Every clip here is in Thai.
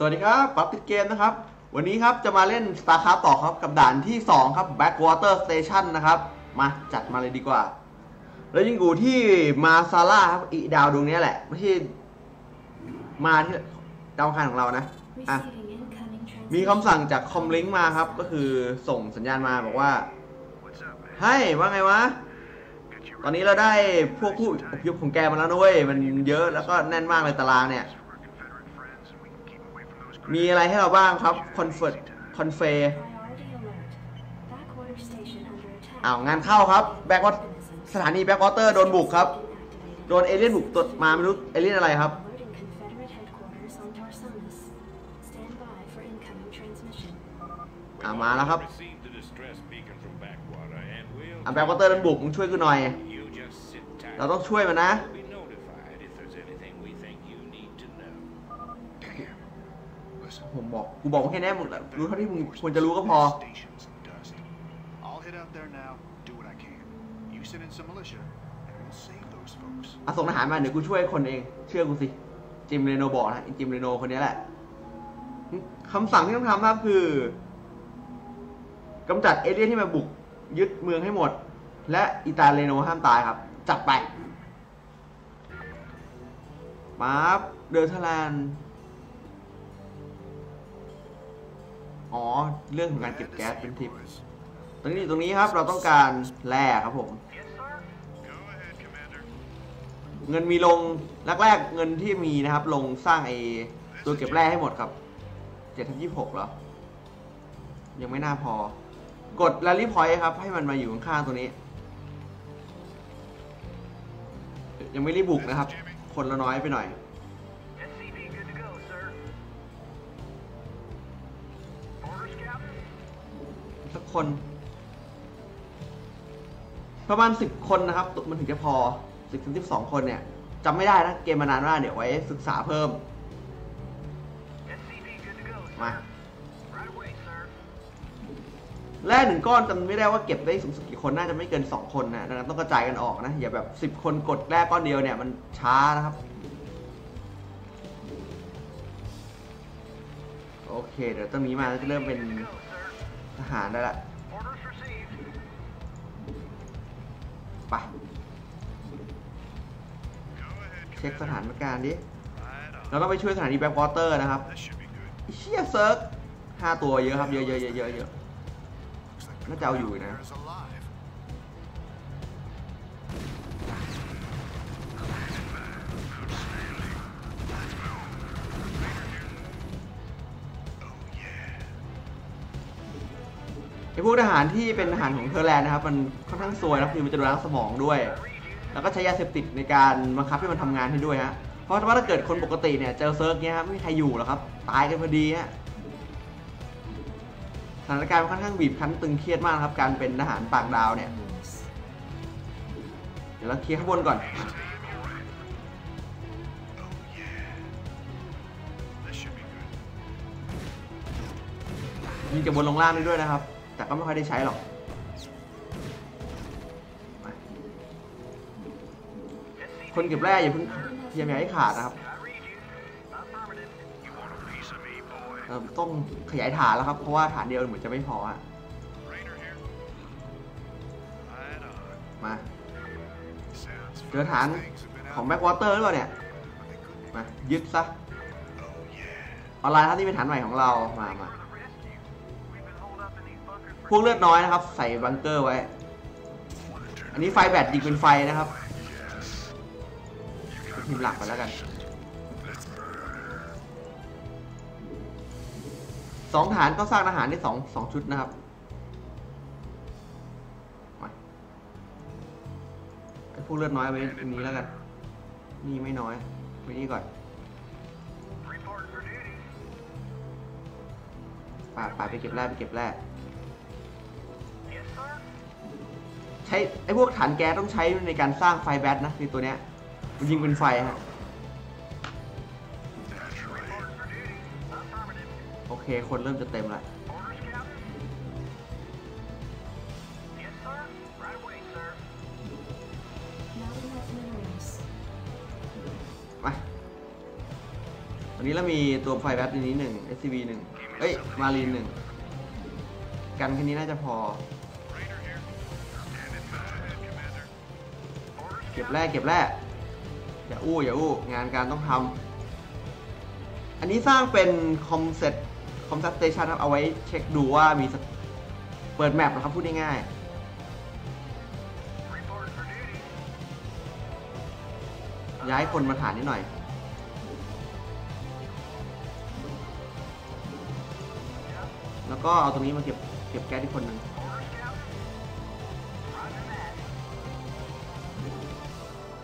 สวัสดีครับปั๊บติดเกมนะครับ วันนี้ครับจะมาเล่น StarCraft ต่อครับกับด่านที่ 2 ครับ Backwater Station นะครับ มาจัดมาเลยดีกว่า แล้วยังอยู่ที่มาซาร่าครับ อีดาวดวงนี้แหละ ไม่ใช่มาที่ดาวอังคารของเรานะอะมีคำสั่งจากคอมลิงก์มาครับ ก็คือส่งสัญญาณมาบอกว่า ให้ว่าไงวะ ตอนนี้เราได้พวกผู้อพยพของแกมาแล้วนะเว้ย มันเยอะแล้วก็แน่นมากเลยตารางเนี่ย มีอะไรให้เราบ้างครับคอนเฟิร์ตคอนเฟอ้าวงานเข้าครับแบ็กวอตสถานีแบ็กวอเตอร์โดนบุกครับ โดนเอเลี่ยนบุกตัวมาไม่รู้เอเลี่ยนอะไรครับอามาแล้วครับอ่าแบ็กวอเตอร์โดนบุกมึงช่วยกูหน่อย เราต้องช่วยมันนะ ผมบอก กูบอกมาแค่นี้มึงรู้เท่าที่มึงควรจะรู้ก็พอ I'll head out there now, do what I can. You send in some militia, and we'll save those folks. อะส่งทหารมาเดี๋ยวกูช่วยคนเอง เชื่อกูสิ จิมเรโนบอกนะไอ้จิมเรโนคนนี้แหละคำสั่งที่ต้องทำนะครับคือกำจัดเอเลี่ยนที่มาบุก ยึดเมืองให้หมด และอิตาเลโนห้ามตายครับ จัดไปมาบเดอร์ทแลนด์ อ๋อ เรื่องของการเก็บแก๊สเป็นทิป ตรงนี้ตรงนี้ครับเราต้องการแร่ครับผม เงินมีลงแรกๆเงินที่มีนะครับ ลงสร้างไอตัวเก็บแร่ให้หมดครับเจ็ดทับยี่หกเหรอ ยังไม่น่าพอ กด Rally Point ครับ ให้มันมาอยู่ข้างๆตัวนี้ ยังไม่รีบบุกนะครับ คนละน้อยไปหน่อย คน ประมาณสิบคนนะครับมันถึงจะพอสิบถึงสิบสองคนเนี่ยจำไม่ได้นะ เกมมานานมากเดี๋ยวไว้ศึกษาเพิ่ม SCP good to go, sir. มา Right away, sir. แร่หนึ่งก้อนจำไม่ได้ว่าเก็บได้สูงสุดกี่คนน่าจะไม่เกิน 2 คนนะดังนั้นต้องกระจายกันออกนะ อย่าแบบ 10 คนกดแร่ก้อนเดียวเนี่ยมันช้านะครับ โอเค เดี๋ยวตรงนี้มาจะเริ่มเป็น Go, sir. ทหารได้ละไปเช็คสถานการณ์ดิ เราต้องไปช่วยสถานีแบ็ควอเตอร์นะครับเชี่ยเซิร์ฟห้าตัวเยอะครับ เยอะเยอะเยอะเยอะเยอะ Looks like the Nó trao crowd dùi พวกทหารที่เป็นทหารของเทอร์แลนด์นะครับ มันค่อนข้างซวยนะคือมันจะโดนล้างสมองด้วย แล้วก็ใช้ยาเสพติดในการบังคับให้มันทำงานให้ด้วยฮะเพราะว่าถ้าเกิดคนปกติเนี่ยเจอเซิร์ฟเนี้ยครับไม่มีใครอยู่หรอกครับ ตายกันพอดีฮะสถานการณ์มันค่อนข้างบีบคั้นตึงเครียดมากครับ การเป็นทหารต่างดาวเนี่ยเดี๋ยวเราเคลียร์ข้างบนก่อน This should be good. ยิงจากบนลงล่างได้ด้วยนะครับ แต่ก็ไม่ค่อยได้ใช้หรอกคนเก็บแร่อย่าเพิ่งพยายามให้ขาดนะครับต้องขยายฐานแล้วครับ เพราะว่าฐานเดียวเหมือนจะไม่พออะมาเจอฐานของแบ็กวอเตอร์หรือเปล่าเนี่ย มา ยึดซะ ออนไลน์ครับนี่เป็นฐานใหม่ของเรา มามา พวกเลือดน้อยนะครับ ใส่บังเกอร์ไว้ อันนี้ไฟแบตยิงเป็นไฟนะครับทีมหลักไปแล้วกันสองฐานก็สร้างทหารได้สองสองชุดนะครับไอ้พวกเลือดน้อยไว้ตรงนี้แล้วกัน นี่ไม่น้อยไว้นี่ก่อนป่าป่าไปเก็บแร่ไปเก็บแร่ ใช้ไอ้พวกฐานแก๊สต้องใช้ในการสร้างไฟแบตนะคือตัวเนี้ยมันยิงเป็นไฟฮะโอเค คนเริ่มจะเต็มละมาวันนี้เรามีตัวไฟแบตในนี้หนึ่ง SCV หนึ่งเอ้ย มารีนหนึ่ง กันแค่นี้น่าจะพอ ก็บแร่เก็บแร่อย่าอู้อย่าอู้งานการต้องทำอันนี้สร้างเป็นคอมเซ็ตคอมซัตสเตชันครับเอาไว้เช็คดูว่ามีเปิดแมปนะครับพูดง่ายๆย้ายคนมาฐานนิดหน่อยแล้วก็เอาตรงนี้มาเก็บเก็บแก๊สที่คนหนึ่ง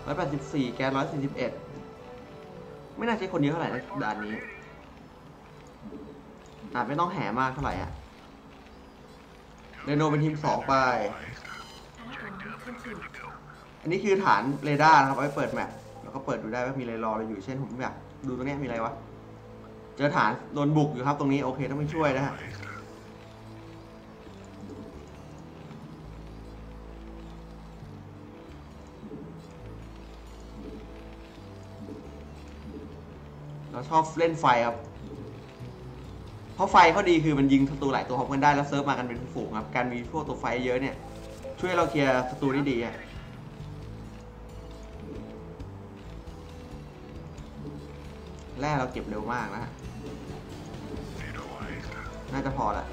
ร้อยแปดสิบสี่แกร้อยสี่สิบเอ็ดไม่น่าใช่คนเยอะเท่าไหร่นะด่านนี้อาจไม่ต้องแห่มากเท่าไหร่อะเรโนเป็นทีมสองไป อันนี้คือฐานเรดาร์นะครับ เอาไว้เปิดแมปแล้วก็เปิดดูได้ว่ามีอะไรรอเราอยู่ เช่นผมอยากดูตรงนี้มีอะไรวะ เจอฐานโดนบุกอยู่ครับตรงนี้ โอเคต้องไม่ช่วยนะฮะ เราชอบเล่นไฟครับ เพราะไฟข้อดีคือมันยิงศัตรูหลายตัวพร้อมกันได้แล้วเซิร์ฟมากันเป็นฝูงครับ การมีพวกตัวไฟเยอะเนี่ย ช่วยเราเคลียร์ศัตรูได้ดีอะแร่เราเก็บเร็วมากนะฮะ น่าจะพอละ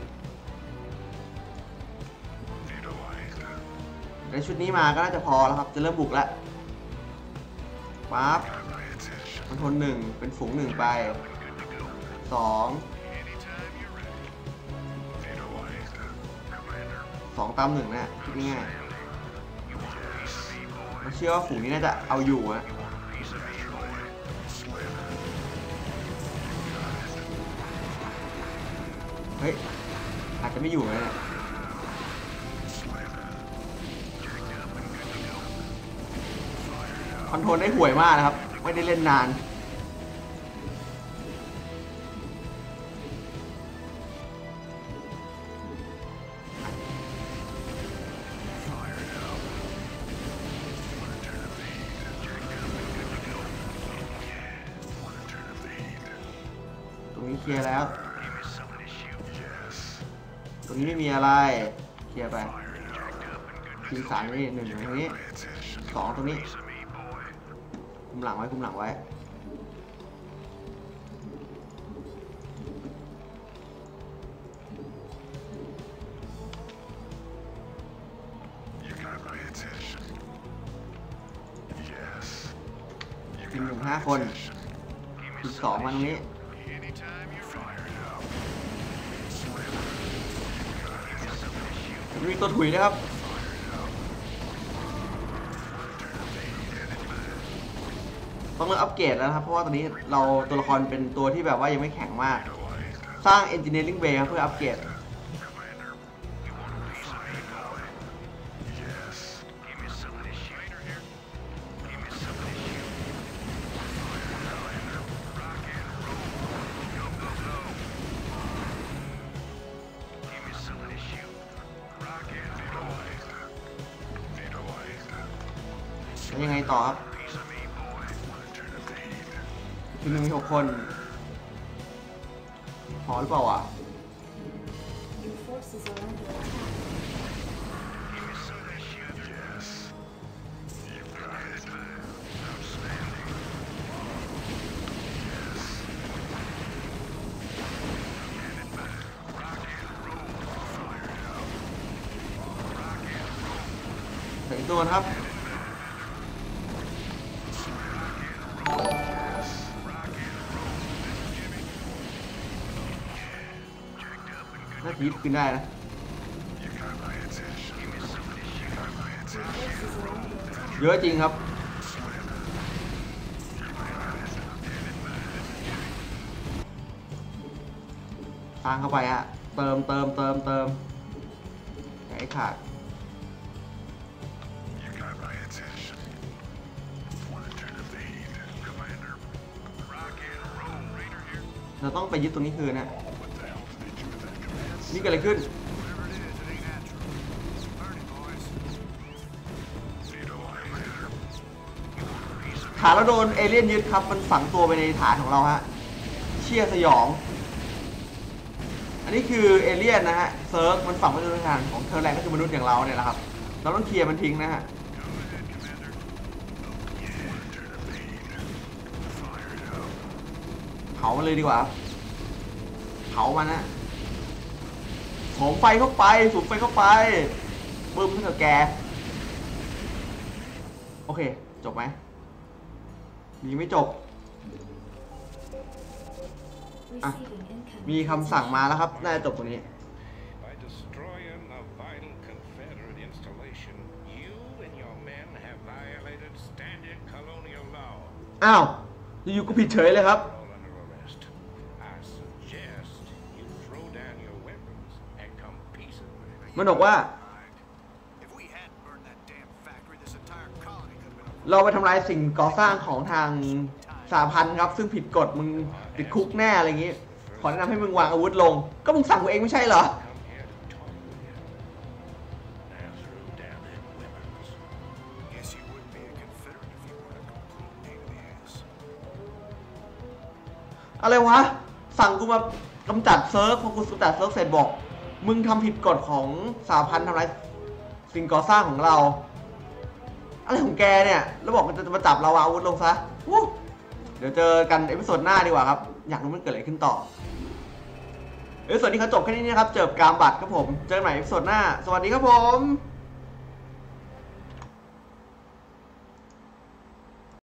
ในชุดนี้มาก็น่าจะพอแล้วครับ จะเริ่มบุกแล้วปั๊บ มันทนหนึ่งเป็นฝูงหนึ่งไปสองสองตามหนึ่งนะคิดง่ายๆเราเชื่อว่าฝูงนี้น่าจะเอาอยู่อะเฮ้ย อาจจะไม่อยู่นะเลยคอนโทรลได้ห่วยมากนะครับ ไม่ได้เล่นนานตรงนี้เคลียร์แล้ว ตรงนี้ไม่มีอะไร เคลียร์ไปทีสามนี่หนึ่งตรงนี้สองตรงนี้ คุมหลังไว้คุมหลังไว้ทีมหนึ่งห้าคนทีมสองมาตรงนี้มีตัวถุยนะครับ ต้องเริ่มอัปเกรดแล้วนะครับ เพราะว่าตอนนี้เราตัวละครเป็นตัวที่แบบว่ายังไม่แข็งมาก สร้าง Engineering Bay ครับเพื่ออัปเกรดยังไงต่อครับ หนึ่งมีหกคนพอหรือเปล่าอะถึงตัวครับ น่าจะยิบขึ้นได้นะเยอะจริงครับทางเข้าไปฮะเติมเติมเติมเติมไอ้ขาดเราต้องไปยึดตรงนี้คืนนะ นี่เกิดอะไรขึ้นฐานเราโดนเอเลี่ยนยึดครับ มันฝังตัวไปในฐานของเราฮะ เชี่ยสยอง อันนี้คือเอเลี่ยนนะฮะ เซิร์ฟมันฝังไว้ในทางของเทอร์แลนก็คือมนุษย์อย่างเราเนี่ยแหละครับ เราต้องเคลียร์มันทิ้งนะฮะเผามันเลยดีกว่า เผามันนะ โถมไฟเข้าไปสูบไฟเข้าไปบึ้มให้กับแก โอเค จบไหมมีไม่จบ Receiving incoming. มีคำสั่งมาแล้วครับ น่าจะจบตรงนี้ By destroying a vital Confederate installation, you and your men have violated standard colonial law. อ้าว อยู่ๆก็ผิดเฉยเลยครับ มันบอกว่า เราไปทำลายสิ่งก่อสร้างของทางสาพันธ์ครับ ซึ่งผิดกฎมึงติดคุกแน่อะไรอย่างงี้ขอแนะนำให้มึงวางอาวุธลง ก็มึงสั่งกูเองไม่ใช่เหรออะไรวะ สั่งกูมากำจัดเซิร์ฟพอกูกำจัดเซิร์ฟเสร็จบอก มึงทำผิดกฎของสาพันธ์ทำลายสิ่งก่อสร้างของเรา อะไรของแกเนี่ย แล้วบอกมันจะมาจับเราเอาอาวุธลงซะเดี๋ยวเจอกันเอพิโซดหน้าดีกว่าครับ อยากรู้มันเกิดอะไรขึ้นต่อ เอพิโซดนี้เขาจบแค่นี้นะครับ เจอบกามบัตรครับผม เจอกันใหม่เอพิโซดหน้า สวัสดีครับผม